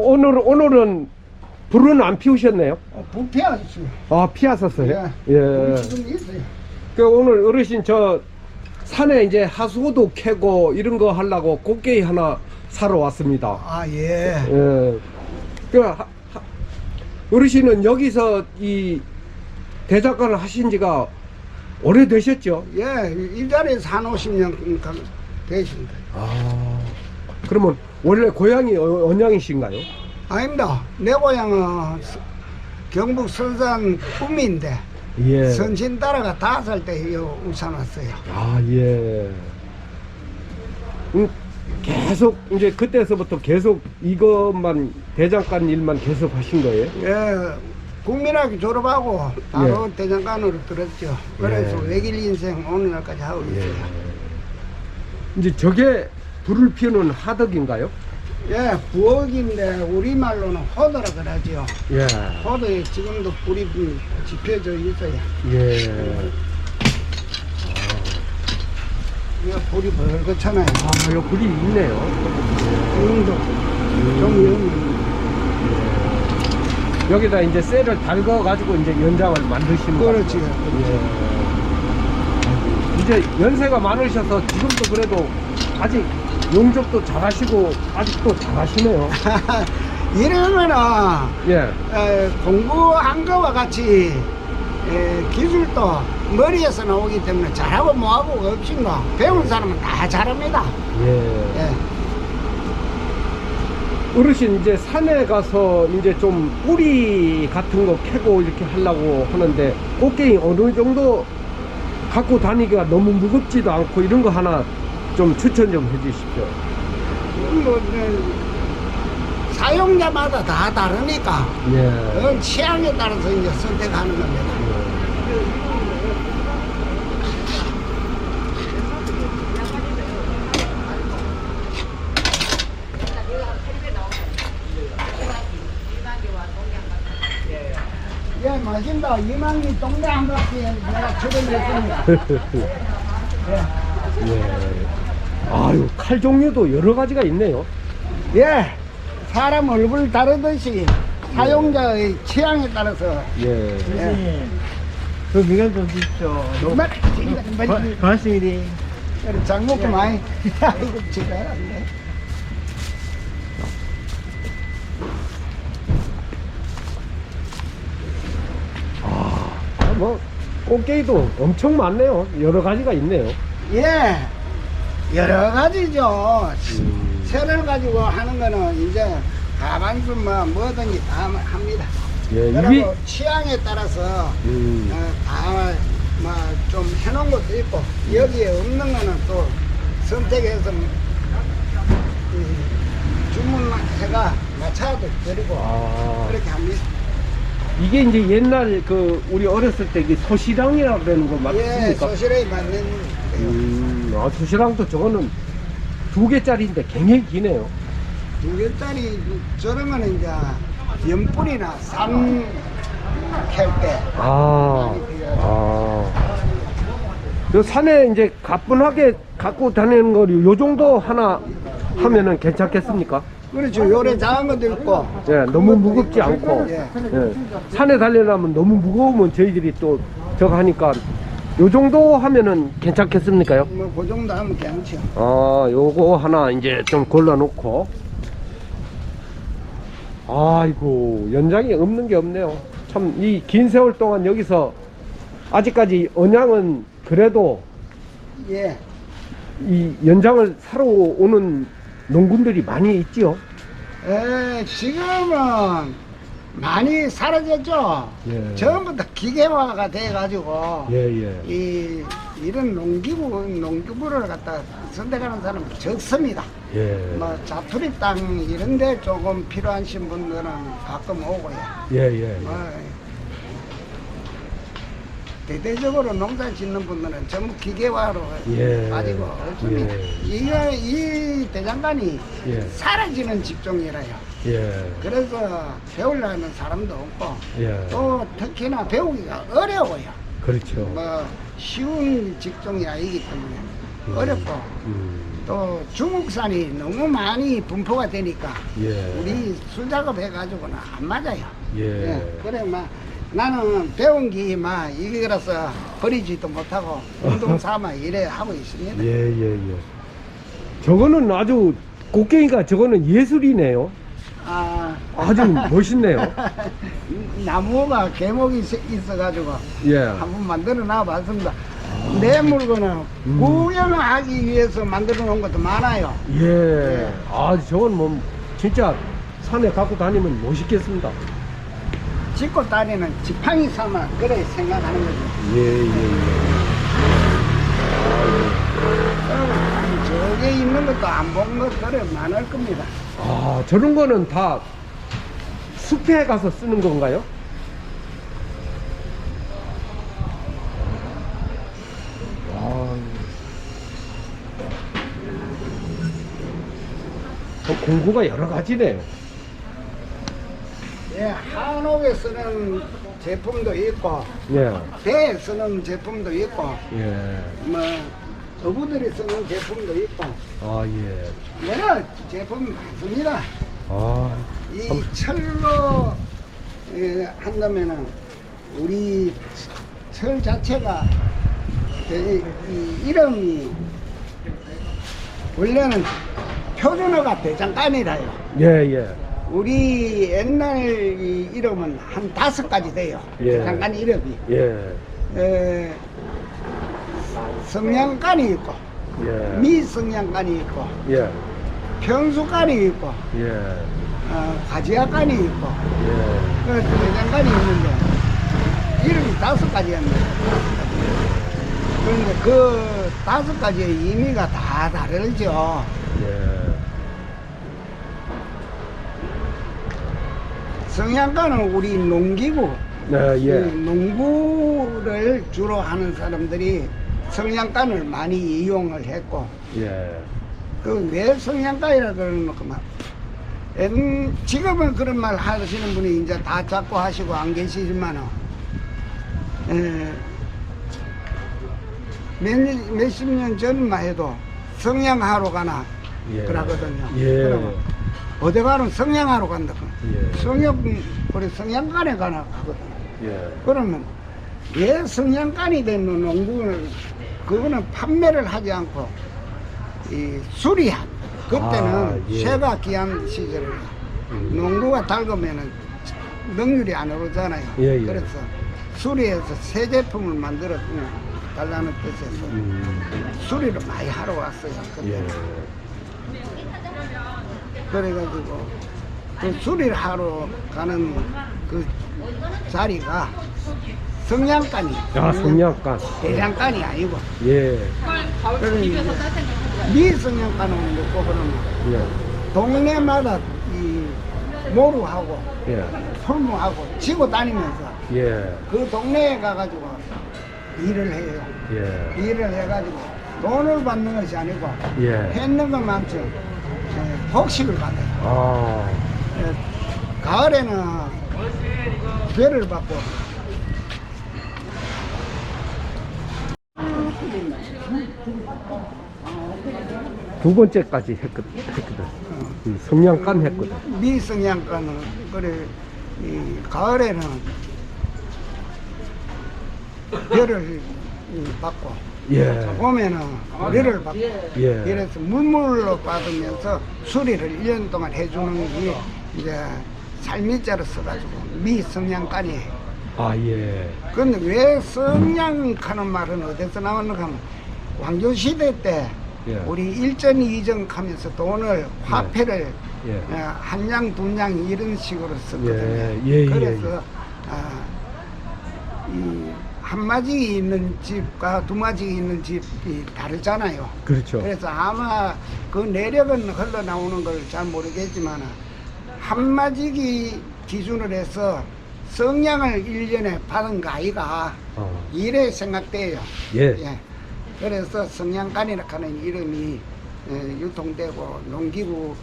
오늘 오늘은 불은 안 피우셨네요. 어, 부패하셨어요. 아 피하셨어요? 예. 예. 지금 있어요. 그 오늘 어르신 저 산에 이제 하수도 캐고 이런 거 하려고 꽃게이 하나 사러 왔습니다. 아, 예. 예. 그 하- 하- 어르신은 여기서 이 대작가를 하신 지가 오래 되셨죠? 예, 이 자리에서 한 50년 가- 되십니다. 아. 그러면 원래 고향이 어- 언양이신가요? 아닙니다. 내 고향은 서- 경북 선산 꿈인데 예. 선신 따라가 다섯 살때 울산 왔어요. 아, 예. 음, 계속, 이제 그때서부터 계속 이것만, 대장간 일만 계속 하신 거예요? 예, 국민학교 졸업하고 바로 대장간으로 들었죠. 그래서 예. 외길 인생 오늘날까지 하고 있어요. 이제 저게 불을 피우는 하덕인가요? 예, 부엌인데 우리말로는 호도라 그러죠. 예. 호도에 지금도 불이 지펴져 있어요. 예. 이거 불이 벌겋잖아요. 아, 요 불이 있네요. 지금도 좀 영. 여기다 이제 쇠를 달궈 가지고 이제 연장을 만드시는 거예요. 그렇지. 예. 이제 연세가 많으셔서 지금도 그래도 아직 용접도 잘하시고 아직도 잘하시네요. 이러면은 예. 에, 공부한 거와 같이 에, 기술도 머리에서 나오기 때문에 잘하고 뭐하고 없인가 배운 사람은 다 잘합니다. 예. 예. 어르신 이제 산에 가서 이제 좀 뿌리 같은 거 캐고 이렇게 하려고 하는데 꽃게이 어느 정도 갖고 다니기가 너무 무겁지도 않고 이런 거 하나 좀 추천 좀 해주십시오. 뭐, 네, 사용자마다 다 다르니까 예. 그건 취향에 따라서 이제 선택하는 겁니다. 예, 마신다. 이만기 동네 한 바퀴 내가 처분했습니다. 예. 아유 칼 종류도 여러 가지가 있네요. 예, 사람 얼굴 다르듯이 사용자의 취향에 따라서 예. 예. 그 미간 좀 주십시오. 정말 고- 고맙습니다. 장목도 많이 아이고 제가. 아, 뭐 꽃게이도 엄청 많네요. 여러 가지가 있네요. 예, 여러 가지죠. 음. 새를 가지고 하는 거는 이제 가방수 뭐 뭐든지 다 합니다. 예, 그리고 취향에 따라서 음. 어, 다뭐좀 해놓은 것도 있고 여기에 없는 거는 또 선택해서 이 주문해가 맞춰도 드리고 아. 그렇게 합니다. 이게 이제 옛날 그 우리 어렸을 때 이게 소시랑이라 그러는 거 예, 맞습니까? 소실에 맞는 거요. 음, 아, 소시랑도 저거는 두 개짜리인데 굉장히 기네요. 두 개짜리 저런 거는 이제 연불이나 쌈캘때 아, 아. 그 산에 이제 가뿐하게 갖고 다니는 거요 정도 하나 하면은 괜찮겠습니까? 그렇죠. 요래 작은 것도 있고 예, 너무 무겁지 않고. 예. 예. 산에 달려나면 너무 무거우면 저희들이 또 저거 하니까 요 정도 하면은 괜찮겠습니까요? 뭐그 정도 하면 괜찮죠. 아, 요거 하나 이제 좀 골라놓고. 아이고, 연장이 없는 게 없네요. 참, 이 긴 세월 동안 여기서 아직까지 언양은 그래도 예. 이 연장을 사러 오는 농군들이 많이 있지요. 에, 지금은 많이 사라졌죠. 예. 전부 다 기계화가 돼가지고 예, 예. 이 이런 농기구 농기구를 갖다 선택하는 사람이 적습니다. 예. 뭐 자투리 땅 이런데 조금 필요하신 분들은 가끔 오고요. 예, 예. 뭐, 대대적으로 농사 짓는 분들은 전부 기계화로 예. 빠지고 없습니다. 예. 이거 이 대장간이 예. 사라지는 직종이라요. 예. 그래서 배우려는 사람도 없고 예. 또 특히나 배우기가 어려워요. 그렇죠. 뭐 쉬운 직종이 아니기 때문에 음. 어렵고 음. 또 중국산이 너무 많이 분포가 되니까 예. 우리 술 작업 해 가지고는 안 맞아요. 예. 그래 막 나는 배운 게 막 이거라서 버리지도 못하고 운동 삼아 이래 하고 있습니다. 예, 예, 예. 저거는 아주 곡괭이가 저거는 예술이네요. 아 아주 멋있네요. 나무가 개목이 있- 있어가지고 예. 한번 만들어 놔 봤습니다. 내 물건은 음. 구경하기 위해서 만들어 놓은 것도 많아요. 예. 아, 저건 뭐 진짜 산에 갖고 다니면 멋있겠습니다. 짓고 다니는 지팡이 삼아 그래 생각하는 거죠. 예, 예, 그 저게 있는 것도 안 본것 그래 많을 겁니다. 예. 아, 저런 거는 다 숲에 가서 쓰는 건가요? 아, 어, 공구가 여러 가지네요. 예, 한옥에 쓰는 제품도 있고 예, 배에 쓰는 제품도 있고 예. 뭐 어부들이 쓰는 제품도 있고 아, 예. 여러 제품이 많습니다. 아, 이 참- 철로 예, 한다면은 우리 철 자체가 되게 이 이름이 원래는 표준어가 대장간이라요. 예, 예. 우리 옛날 이 이름은 한 다섯 가지 돼요. 예. 대장간 이름이. 예, 에, 성냥간이 있고 예. 미성냥간이 있고 예, 평수간이 있고 예, 어, 가지아간이 있고 예. 그 대장간이 있는데 이름이 다섯 가지였는데 그런데 그 다섯 가지의 의미가 다 다르죠. 예. 성냥간은 우리 농기구 네, 이 예. 농구를 주로 하는 사람들이 성냥간을 많이 이용을 했고 예. 그 왜 성냥간이라 그러는 거만 지금은 그런 말 하시는 분이 이제 다 잡고 하시고 안 계시지만은 에, 몇, 년- 몇십 년 전만 해도 성냥하러 가나 예. 그러거든요. 예. 그러면 어디 가는 성냥하러 간다. 예. 성역 우리 성냥간에 가나 하거든. 예. 그러면 왜 성냥간이 된 농구를 그거는 판매를 하지 않고 이 수리한 그때는 아, 예. 쇠가 귀한 시절에 음. 농구가 닳으면은 능률이 안 오르잖아요. 예, 예. 그래서 수리해서 새 제품을 만들어 달라는 뜻에서 음. 수리를 많이 하러 왔어요. 그때. 예. 그래가지고 그 수리를 하러 가는 그 자리가 성냥간이 아, 성냥간. 대장간이 아니고 예. 그러니 미성냥간 오는 거 그러면 예. 동네마다 이 모루하고 예. 풀무하고 지고 다니면서 예. 그 동네에 가가지고 일을 해요. 예. 일을 해가지고 돈을 받는 것이 아니고 예. 했는 것만큼 예, 복식을 받아요. 아. 예, 가을에는 배를 받고 두 번째까지 했거든. 했거든. 이 성냥간 했거든. 미성냥가는 그래 이 가을에는 이, 받고 예. 봄에는 배를 받고 예. 이래서 물물로 받으면서 수리를 1년 동안 해주는 게 이제 삶이자로 써가지고 미성냥간이 아, 예. 근데 왜 성냥하는 말은 어디서 나왔는가 하면 왕조시대 때 예. 우리 일전 이전 하면서 돈을 화폐를 예. 어, 한 양, 두양 이런 식으로 썼거든요. 예, 예, 예, 그래서 아, 이 한마디 있는 집과 두마디 있는 집이 다르잖아요. 그렇죠. 그래서 아마 그 내력은 흘러나오는 걸 잘 모르겠지만 한마디기 기준으로 해서 성냥을 일년에 받은 거 아이가 어. 이래 생각돼요. 예. 그래서 성냥간이라 하는 이름이 예, 유통되고 농기구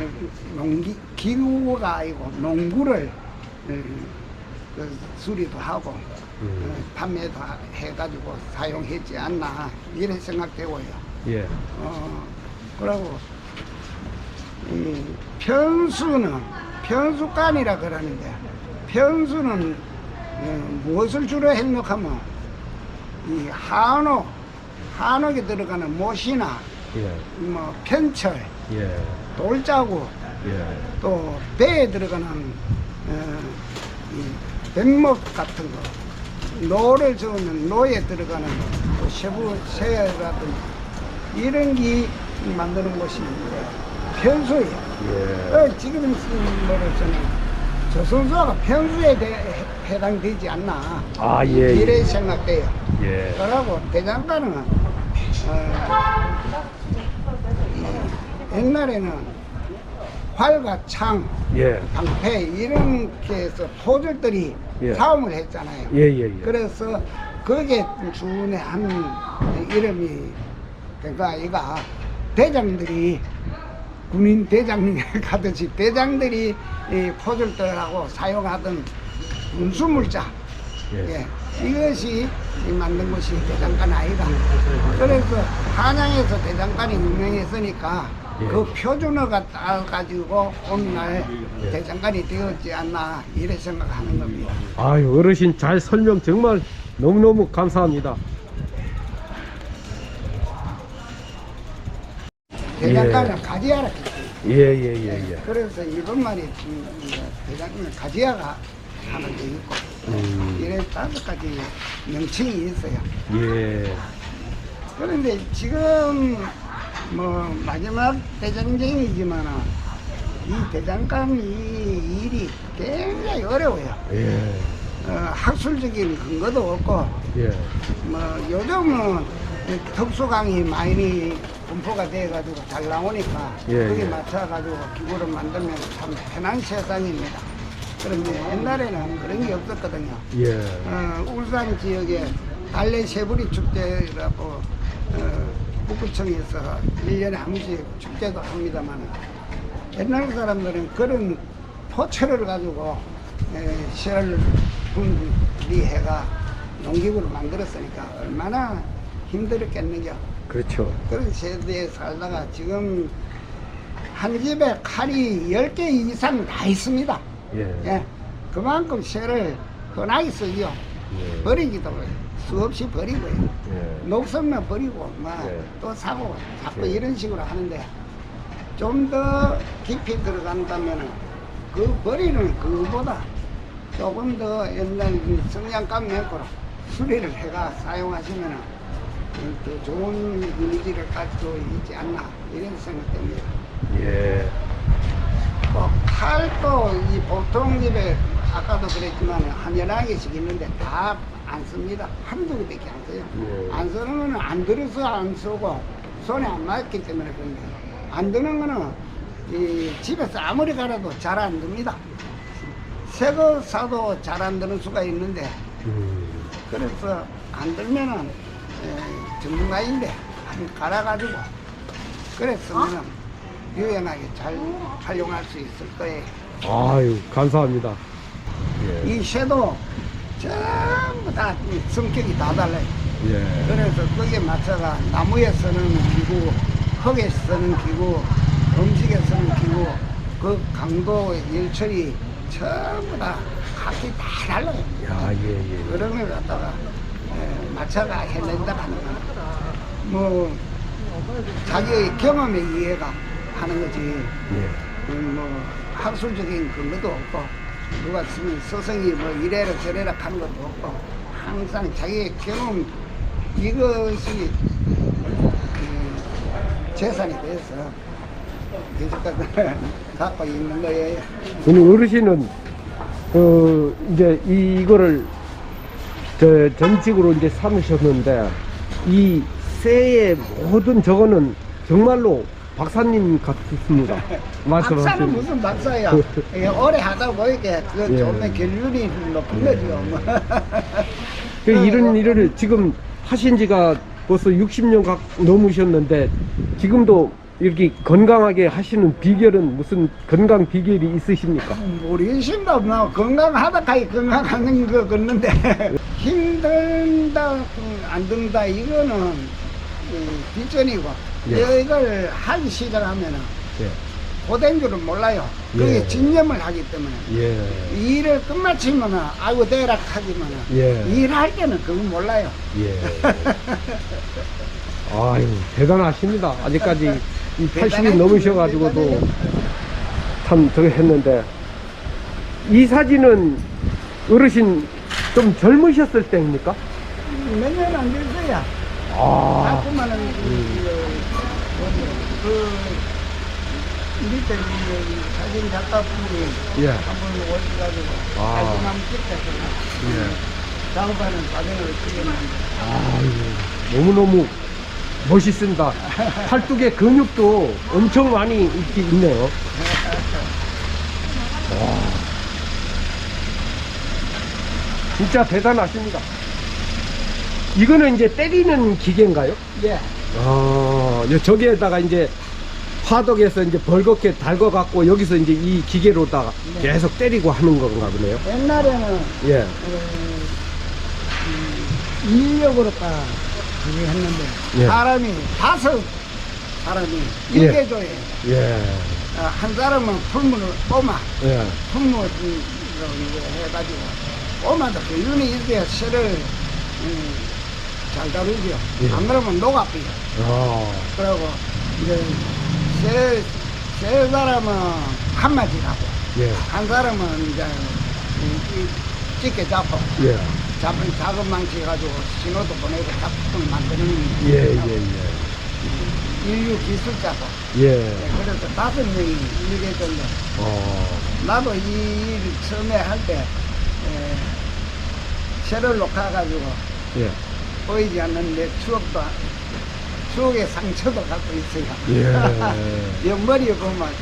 예, 농기 기구가 아니고 농구를 예, 그 수리도 하고 음. 어, 판매도 하- 해가지고 사용했지 않나 이래 생각되고요. 예. 어, 그러고 이 편수는 편수간이라 그러는데 편수는 어, 무엇을 주로 해놓하면 이 한옥 한옥에 들어가는 못이나 예, 뭐 편철 예, 돌자구 예. 또 배에 들어가는 어, 이 뱃목 같은 거 노를 저으면 노에 들어가는 또 세부 새라든지 이런 게 만드는 것이 편수예요. 예. 어, 지금 뭐로서는 조선소가 편수에 대, 해당되지 않나 아, 예, 예. 이래 생각돼요. 예. 그러고 대장간은 어, 이 옛날에는 활과 창, 예. 방패 이렇게 해서 포졸들이 예. 싸움을 했잖아요. 예, 예, 예. 그래서 그게 준의 한 이름이 그러니까 이가 대장들이 군인 대장 가듯이 대장들이 이 포졸들하고 사용하던 운수물자 예. 예. 이것이 이 만든 것이 대장간 아이가 그래서 한양에서 대장간이 유명했으니까 예. 그 표준어가 따가지고 오늘날 예. 대장간이 되었지 않나 이래 생각하는 겁니다. 아유, 어르신 잘 설명 정말 너무너무 감사합니다. 대장간은 가지야라 예, 예, 예, 예. 그래서 일본 말이 음, 대장간 가지야가 하나 게 있고 음, 이래 다섯 가지 명칭이 있어요. 예. 그런데 지금 뭐 마지막 대장정이지만 이 대장간 이 일이 굉장히 어려워요. 예. 어, 학술적인 근거도 없고 예. 뭐 요즘은 이 특수강이 많이 분포가 돼가지고 잘 나오니까 예, 거기에 예. 맞춰가지고 기구를 만들면 참 편한 세상입니다. 그런데 옛날에는 그런 게 없었거든요. 예. 어, 울산 지역에 달래 세부리 축제라고 어, 북구청에서 1년에 한 번씩 축제도 합니다만 옛날 사람들은 그런 포철을 가지고 에, 시를 분리해가 농기구를 만들었으니까 얼마나 힘들었겠는겨. 그렇죠. 그런 세대에 살다가 지금 한 집에 칼이 10개 이상 다 있습니다. 예. 예, 그만큼 쇠를 흔하게 쓰죠. 예. 버리기도 수없이 버리고요. 예. 녹슬면 버리고 뭐 예. 또 사고 자꾸 예. 이런 식으로 하는데 좀 더 깊이 들어간다면은 그 버리는 그거보다 조금 더 옛날 그 성냥감 맥고로 수리를 해가 사용하시면은 더 좋은 이미지를 가지고 있지 않나 이런 생각됩니다. 예. 또 칼도 이 보통 집에 아까도 그랬지만 한여러 개씩 있는데 다 안 씁니다. 한두 개밖에 안 써요. 예. 안 쓰는 거는 안 들어서 안 쓰고 손에 안 맞기 때문에 그런데 안 드는 거는 이 집에서 아무리 갈아도 잘 안 듭니다. 새 거 사도 잘 안 드는 수가 있는데 음. 그래서 안 들면은 에, 전문가인데 한 갈아가지고 그랬으면은 유연하게 잘 활용할 수 있을 거예요. 아유, 감사합니다. 예. 이 쇠도 전부 다 성격이 다 달라요. 예. 그래서 거기에 맞춰가 나무에 쓰는 기구, 흙에 쓰는 기구, 음식에 쓰는 기구, 그 강도, 일처리 전부 다 각기 다 달라요. 야, 예, 예. 그런 걸 갖다가 에, 맞춰가 해낸다 하는 거는 뭐 자기의 경험에 의해가 하는 거지 예. 음, 뭐 학술적인 근거도 없고 누가 쓰면 서성이 뭐 이래라 저래라 하는 것도 없고 항상 자기의 경험 이것이 그 재산이 돼서 계속까지 갖고 있는 거예요. 오늘 어르신은 그 이제 이- 이거를 저 전직으로 이제 삼으셨는데 이 새의 모든 저거는 정말로 박사님 같습니다. 박사는 말씀하신 무슨 박사야? 예, 오래 하다 보니까 그 예. 좀더 결륜이 높은 거죠. 뭐. 그 이런 일을 지금 하신 지가 벌써 60년 각 넘으셨는데 지금도 이렇게 건강하게 하시는 비결은 무슨 건강 비결이 있으십니까? 모르겠습니다. 뭐 건강하다까지 건강하는 거 걷는데 힘든다 안 든다 이거는 음, 뒷전이고 예. 이걸 하기 시작하면은 예. 고된 줄은 몰라요. 그게 예. 진념을 하기 때문에. 예. 이 일을 끝마치면은 아이고 대락 하지만은 예. 일할 때는 그건 몰라요. 예. 아유, 대단하십니다. 아직까지 이 80이 넘으셔가지고도 참 저기 했는데. 이 사진은 어르신 좀 젊으셨을 때입니까? 몇 년 안 됐어요. 아, 자꾸만은 그, 그 밑에 이 사진 작가분이 예. 한번 오셔가지고 아. 사진 한번 찍었잖아. 예. 작업하는 과정을 찍었는데 아유, 너무너무 멋있습니다. 팔뚝에 근육도 엄청 많이 있긴 있네요. 와. 진짜 대단하십니다. 이거는 이제 때리는 기계인가요? 예. 아, 요 저기에다가 이제 화덕에서 이제 벌겋게 달궈갖고 여기서 이제 이 기계로다가 네. 계속 때리고 하는 건가 보네요. 옛날에는 예. 어, 음, 인력으로 딱 그게 했는데 예. 사람이 다섯 사람이 예. 일개조에 예. 어, 한 사람은 풀무를 꼬마 예. 이거 해가지고 꼬마도 그 윤이 이렇게 쇠를 음, 잘 다루죠. 예. 안 그러면 녹아삐요. 아, 그러고 이제 세, 세 사람은 한마디 하고 예. 한 사람은 이제 찢게 잡고 예. 잡은 작은 망치 가지고 신호도 보내고 작품을 만드는 예, 예, 예. 인류 기술자고 예. 예, 그래서 다섯 명이 일개 정도 어, 나도 이 일 처음에 할 때 쇠를 녹아가지고 예. 보이지 않는 내 추억도 추억의 상처도 갖고 있어요. 예. 옆머리에 보면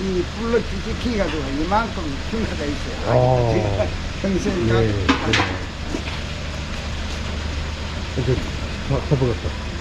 이 불로 뒤집히가 지고 이만큼 흉터가 있어요. 어. 평생 예. 가 예. 이제 더, 더 보겠어.